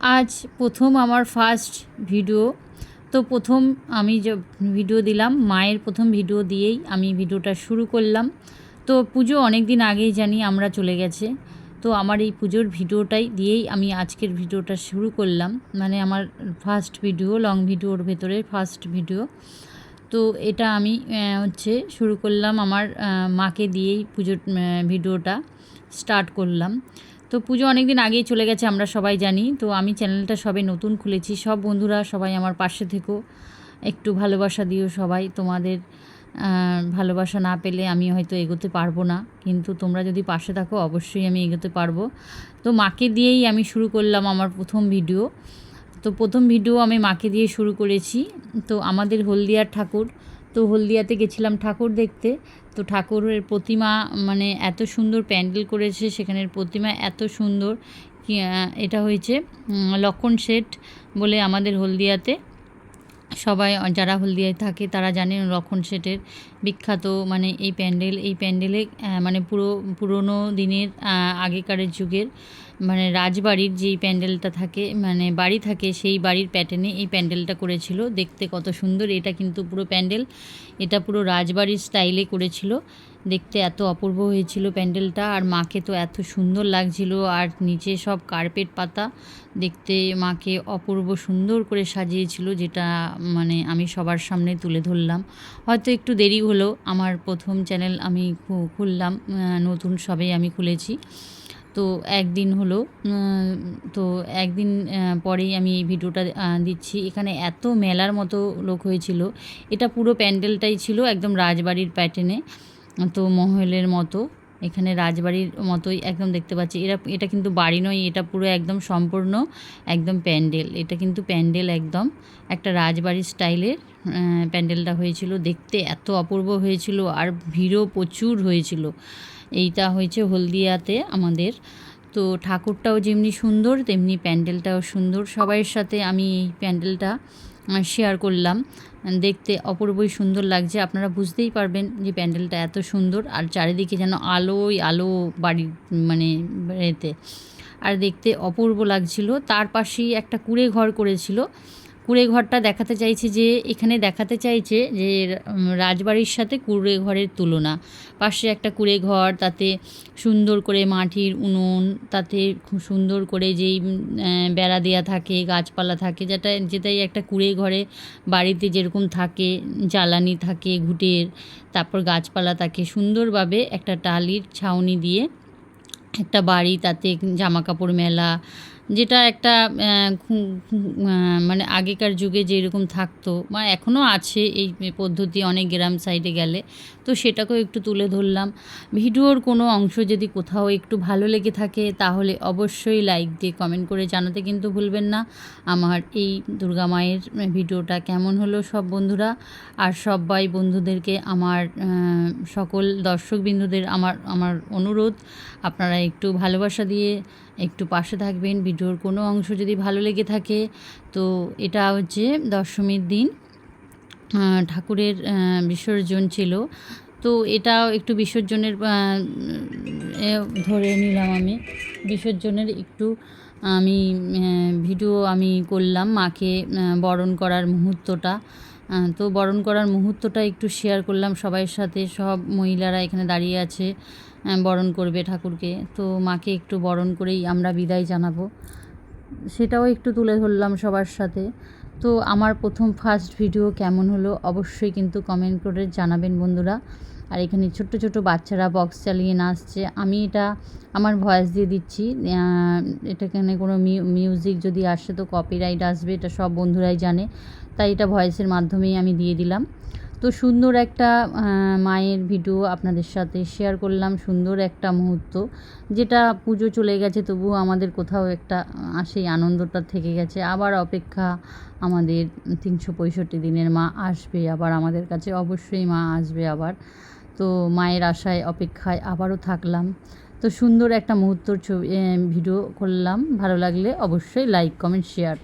আজ প্রথম আমার ফার্স্ট ভিডিও তো প্রথম আমি যে ভিডিও দিলাম, মায়ের প্রথম ভিডিও দিয়েই আমি ভিডিওটা শুরু করলাম। তো পুজো অনেক দিন আগেই জানি আমরা চলে গেছে। তো আমার এই পুজোর ভিডিওটাই দিয়েই আমি আজকের ভিডিওটা শুরু করলাম। মানে আমার ফার্স্ট ভিডিও লং ভিডিওর ভেতরে ফার্স্ট ভিডিও তো এটা আমি হচ্ছে শুরু করলাম আমার মাকে দিয়েই পুজোর ভিডিওটা স্টার্ট করলাম। তো পুজো অনেক দিন আগেই চলে গেছে, আমরা সবাই জানি। তো আমি চ্যানেলটা সবে নতুন খুলেছি। সব বন্ধুরা সবাই আমার পাশে থেকো। একটু ভালোবাসা দিও সবাই। তোমাদের ভালোবাসা না পেলে আমি হয়তো এগোতে পারব না। কিন্তু তোমরা যদি পাশে থাকো, অবশ্যই আমি এগোতে পারব। তো মাকে দিয়েই আমি শুরু করলাম আমার প্রথম ভিডিও। তো প্রথম ভিডিও আমি মাকে দিয়ে শুরু করেছি। তো আমাদের হলদিয়ার ঠাকুর তো হলদিয়াতে গেছিলাম ঠাকুর দেখতে। তো ঠাকুরের প্রতিমা মানে এত সুন্দর প্যান্ডেল করেছে, সেখানের প্রতিমা এত সুন্দর। এটা হয়েছে লক্ষণ শেঠ বলে আমাদের হলদিয়াতে। সবাই, যারা হলদিয়ায় থাকে, তারা জানেন লক্ষণ শেঠের বিখ্যাত মানে এই প্যান্ডেল, এই প্যান্ডেলে মানে পুরো, পুরনো দিনের আগেকারের যুগের মানে রাজবাড়ির যেই প্যান্ডেলটা থাকে মানে বাড়ি থাকে সেই বাড়ির প্যাটার্নে এই প্যান্ডেলটা করেছিল। দেখতে কত সুন্দর, এটা কিন্তু পুরো প্যান্ডেল, এটা পুরো রাজবাড়ির স্টাইলে করেছিল। দেখতে এত অপূর্ব হয়েছিল প্যান্ডেলটা, আর মাকে তো এত সুন্দর লাগছিল, আর নিচে সব কার্পেট পাতা দেখতে মাকে অপূর্ব সুন্দর করে সাজিয়েছিল, যেটা মানে আমি সবার সামনে তুলে ধরলাম। হয়তো একটু দেরি হলো, আমার প্রথম চ্যানেল আমি খুললাম নতুন সবে আমি খুলেছি। তো একদিন হলো তো একদিন পরেই আমি এই ভিডিওটা দিচ্ছি। এখানে এত মেলার মতো লোক হয়েছিল। এটা পুরো প্যান্ডেলটাই ছিল একদম রাজবাড়ির প্যাটার্নে তো মহলের মতো। এখানে রাজবাড়ির মতোই একদম দেখতে পাচ্ছি। এরা, এটা কিন্তু বাড়ি নয়, এটা পুরো একদম সম্পূর্ণ একদম প্যান্ডেল। এটা কিন্তু প্যান্ডেল একদম। একটা রাজবাড়ির স্টাইলের প্যান্ডেলটা হয়েছিল। দেখতে এত অপূর্ব হয়েছিল আর ভিড়ও প্রচুর হয়েছিল। এইটা হয়েছে হলদিয়াতে আমাদের তো ঠাকুরটাও যেমনি সুন্দর, তেমনি প্যান্ডেলটাও সুন্দর। সবাইয়ের সাথে আমি এই প্যান্ডেলটা শেয়ার করলাম। দেখতে অপূর্বই সুন্দর লাগছে। আপনারা বুঝতেই পারবেন যে প্যান্ডেলটা এত সুন্দর আর চারিদিকে যেন আলোই আলো বাড়ির মানে এতে। আর দেখতে অপূর্ব লাগছিল। তার পাশেই একটা কুড়ে ঘর করেছিল। কুড়ে ঘরটা দেখাতে চাইছে যে, এখানে দেখাতে চাইছে যে রাজবাড়ির সাথে কুড়ে ঘরের তুলনা। পাশে একটা কুড়ে ঘর, তাতে সুন্দর করে মাটির উনুন, তাতে খুব সুন্দর করে যেই বেড়া দেওয়া থাকে, গাছপালা থাকে, যেটা, যেটাই একটা কুড়ে ঘরে বাড়িতে যেরকম থাকে, জ্বালানি থাকে, ঘুটের, তারপর গাছপালা থাকে, সুন্দরভাবে একটা টালির ছাউনি দিয়ে একটা বাড়ি, তাতে জামা কাপড় মেলা, যেটা একটা মানে আগেকার যুগে যেরকম থাকতো, বা এখনও আছে এই পদ্ধতি অনেক গ্রাম সাইডে গেলে, তো সেটাকেও একটু তুলে ধরলাম। ভিডিওর কোনো অংশ যদি কোথাও একটু ভালো লেগে থাকে, তাহলে অবশ্যই লাইক দিয়ে কমেন্ট করে জানাতে কিন্তু ভুলবেন না। আমার এই দুর্গা মায়ের ভিডিওটা কেমন হলো সব বন্ধুরা, আর সবাই বন্ধুদেরকে আমার সকল দর্শকবিন্দুদের আমার আমার অনুরোধ, আপনারা একটু ভালোবাসা দিয়ে একটু পাশে থাকবেন। ভিডিওর কোনো অংশ যদি ভালো লেগে থাকে, তো এটা হচ্ছে দশমীর দিন ঠাকুরের বিসর্জন ছিল। তো এটাও একটু বিসর্জনের ধরে নিলাম আমি, বিসর্জনের একটু আমি ভিডিও আমি করলাম মাকে বরণ করার মুহূর্তটা। তো বরণ করার মুহূর্তটা একটু শেয়ার করলাম সবাইয়ের সাথে। সব মহিলারা এখানে দাঁড়িয়ে আছে বরণ করবে ঠাকুরকে। তো মাকে একটু বরণ করেই আমরা বিদায় জানাব। সেটাও একটু তুলে ধরলাম সবার সাথে। তো আমার প্রথম ফার্স্ট ভিডিও কেমন হলো অবশ্যই কিন্তু কমেন্ট করে জানাবেন বন্ধুরা। আর এখানে ছোট্ট ছোট বাচ্চারা বক্স চালিয়ে নাচছে। আমি এটা আমার ভয়েস দিয়ে দিচ্ছি। এটা এখানে কোনো মিউ- মিউজিক যদি আসে তো কপিরাইট আসবে, এটা সব বন্ধুরাই জানে। তাই এটা ভয়েসের মাধ্যমেই আমি দিয়ে দিলাম। তো সুন্দর একটা মায়ের ভিডিও আপনাদের সাথে শেয়ার করলাম, সুন্দর একটা মুহূর্ত, যেটা পুজো চলে গেছে, তবুও আমাদের কোথাও একটা সেই আনন্দটা থেকে গেছে। আবার অপেক্ষা আমাদের তিনশো পঁয়ষট্টি দিনের মা আসবে, আবার আমাদের কাছে অবশ্যই মা আসবে আবার। তো মায়ের আশায়, অপেক্ষায় আবারও থাকলাম। তো সুন্দর একটা মুহূর্তর ছবি ভিডিও করলাম। ভালো লাগলে অবশ্যই লাইক কমেন্ট শেয়ার